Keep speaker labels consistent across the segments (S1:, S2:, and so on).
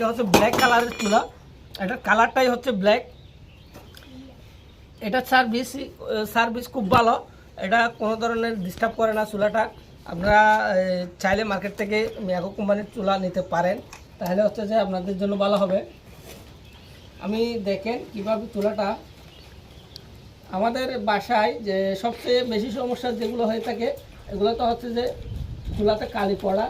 S1: এটা হচ্ছে ব্ল্যাক কালারের চুলা। এটার কালারটাই হচ্ছে ব্ল্যাক এটা সার্ভিস সার্ভিস খুব ভালো। এটা কোনো ধরনের ডিস্টার্ব করে না চুলাটা। আপনারা চাইলে মার্কেট থেকে ম্যাগো কোম্পানির চুলা নিতে পারেন। তাহলে হচ্ছে যে আপনাদের জন্য ভালো হবে। আমি দেখেন কীভাবে চুলাটা আমাদের বাসায় যে সবচেয়ে বেশি সমস্যা যেগুলো হয়ে থাকে, এগুলো তো হচ্ছে যে চুলাতে কালি পড়া।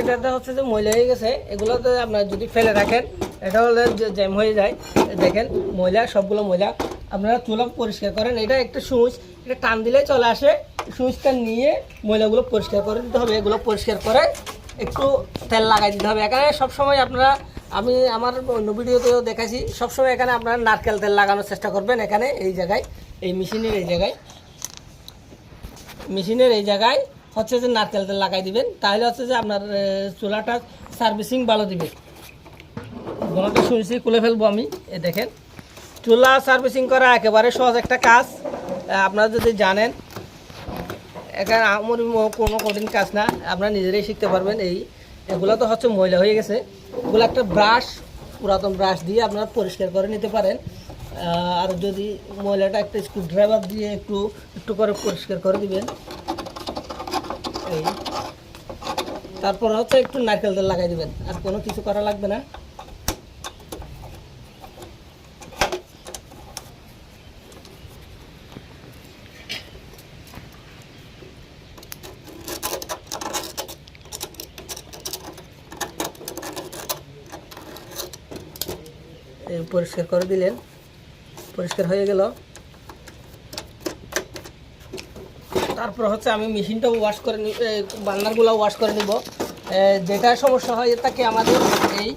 S1: এটাতে হচ্ছে যে ময়লা হয়ে গেছে, এগুলোতে আপনার যদি ফেলে রাখেন, এটা হলে জ্যাম হয়ে যায়। দেখেন, ময়লা, সবগুলো ময়লা আপনারা চুলা পরিষ্কার করেন। এটা একটা সুইচ এটা টান দিলে চলে আসে। সুইচটা নিয়ে ময়লাগুলো পরিষ্কার করে দিতে হবে, এগুলো পরিষ্কার করে একটু তেল লাগাই দিতে হবে। এখানে সবসময় আপনারা, আমি আমার অন্য ভিডিওতেও দেখাইছি, সবসময় এখানে আপনারা নারকেল তেল লাগানোর চেষ্টা করবেন এখানে, এই জায়গায়, এই মেশিনের এই জায়গায়। মেশিনের এই জায়গায় হচ্ছে যে নারকেল তেল লাগাই দিবেন। তাহলে হচ্ছে যে আপনার চুলাটা সার্ভিসিং ভালো দিবে। গলাটা শুনছি, খুলে ফেলব আমি। এ দেখেন, চুলা সার্ভিসিং করা একেবারে সহজ একটা কাজ। আপনারা যদি জানেন এখানে আমার কোনো কঠিন কাজ না। আপনারা নিজেরাই শিখতে পারবেন এই। এগুলো তো হচ্ছে ময়লা হয়ে গেছে। এগুলো একটা ব্রাশ, পুরাতন ব্রাশ দিয়ে আপনারা পরিষ্কার করে নিতে পারেন। আর যদি ময়লাটা একটা স্ক্রুড্রাইভার দিয়ে একটু একটু করে পরিষ্কার করে দিবেন এই তারপর হচ্ছে একটু নারকেল তেল লাগাই দিবেন। আর কোনো কিছু করা লাগবে না। পরিষ্কার করে দিলেন। পরিষ্কার হয়ে গেল। তারপর হচ্ছে আমি মেশিনটাও ওয়াশ করে নি বান্নারগুলো ওয়াশ করে নিব। যেটা সমস্যা হয় থাকে আমাদের এই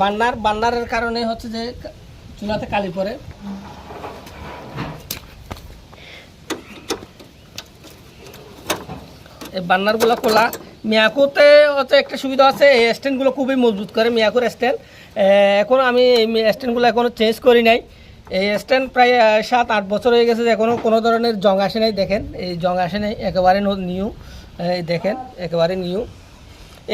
S1: বান্নার বান্নারের কারণে হচ্ছে যে চুলাতে কালি পরে এই বান্নারগুলো খোলা। মিয়াকোতে হচ্ছে একটা সুবিধা আছে, এই স্ট্যান্ডগুলো খুবই মজবুত করে, মিয়াকোর স্ট্যান্ড। এখন আমি এই স্ট্যান্ডগুলো এখনও চেঞ্জ করি নাই। এই স্ট্যান্ড প্রায় সাত, আট বছর হয়ে গেছে এখনও কোনো ধরনের জং আসে নাই, দেখেন। এই জং আসে নাই, একেবারে নিউ, এই দেখেন, একেবারে নিউ।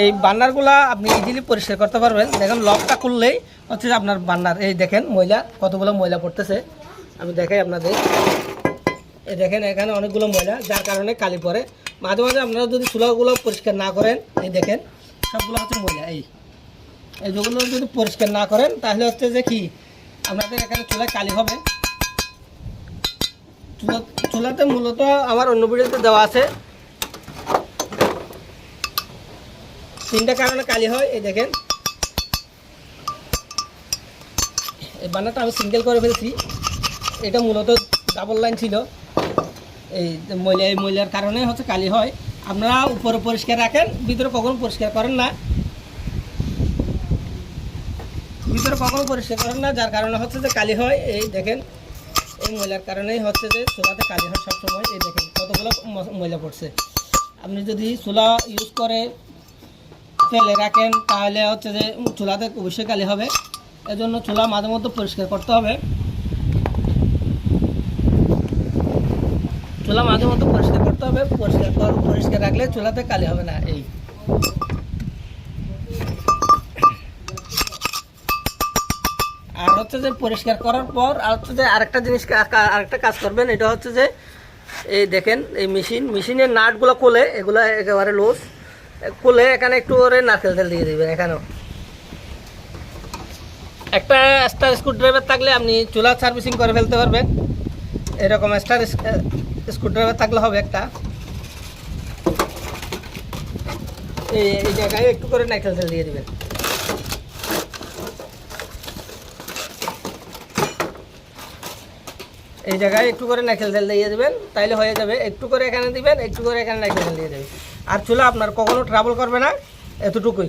S1: এই বান্নারগুলা আপনি ইজিলি পরিষ্কার করতে পারবেন। দেখেন লকটা খুললেই হচ্ছে আপনার বান্নার, এই দেখেন, ময়লা, কতগুলো ময়লা পড়তেছে। আমি দেখাই আপনাদের। এই দেখেন, এখানে অনেকগুলো ময়লা, যার কারণে কালি পড়ে। মাঝে মাঝে আপনারা যদি চুলাগুলো পরিষ্কার না করেন, এই দেখেন, সবগুলো হচ্ছে ময়লা, এই। এই যেগুলো যদি পরিষ্কার না করেন, তাহলে হচ্ছে যে কি আপনাদের এখানে চুলায় কালি হবে। চুলাতে মূলত আমার অন্য ভিডিওতে দেওয়া আছে। তিনটা কারণে কালি হয়, এই দেখেন। এই বানাটা আমি সিঙ্গেল করে ফেলছি। এটা মূলত ডাবল লাইন ছিল। এই ময়লা, এই ময়লার কারণে হচ্ছে কালি হয়। আপনারা উপরে পরিষ্কার রাখেন, ভিতরে কখনো পরিষ্কার করেন না। ভিতরে কখনো পরিষ্কার করেন না, যার কারণে হচ্ছে যে কালি হয়। এই দেখেন, এই ময়লার কারণেই হচ্ছে যে চুলাতে কালি হয় সবসময়। এই দেখেন, কতগুলো ময়লা পড়ছে। আপনি যদি চুলা ইউজ করে ফেলে রাখেন, তাহলে হচ্ছে যে চুলাতে অবশ্যই কালি হবে। এজন্য চুলা মাঝে মধ্যে পরিষ্কার করতে হবে। চুলা মাঝে মধ্যে পরিষ্কার করতে হবে। পরিষ্কার কর, পরিষ্কার রাখলে চুলাতে কালি হবে না, এই। হচ্ছে যে পরিষ্কার করার পর আর হচ্ছে যে আরেকটা জিনিস আরেকটা কাজ করবেন, এটা হচ্ছে যে এই দেখেন এই মেশিন, মেশিনের নাটগুলো কোলে, এগুলো একেবারে লোস কোলে এখানে একটু করে নারকেল তেল দিয়ে দিবেন, এখানেও। একটা স্টার স্ক্রুড্রাইভার থাকলে আপনি চুলা সার্ভিসিং করে ফেলতে পারবেন। এরকম স্টার স্ক্রুড্রাইভার থাকলে হবে একটা। এই জায়গায় একটু করে নারকেল তেল দিয়ে দিবেন। এই জায়গায় একটু করে নাকেল তেল দিয়ে দেবেন, তাইলে হয়ে যাবে। একটু করে এখানে দিবেন, একটু করে এখানে নারকেল তেল দিয়ে দেবেন। আর চুলা আপনার কখনো ট্রাভেল করবে না, এতটুকুই।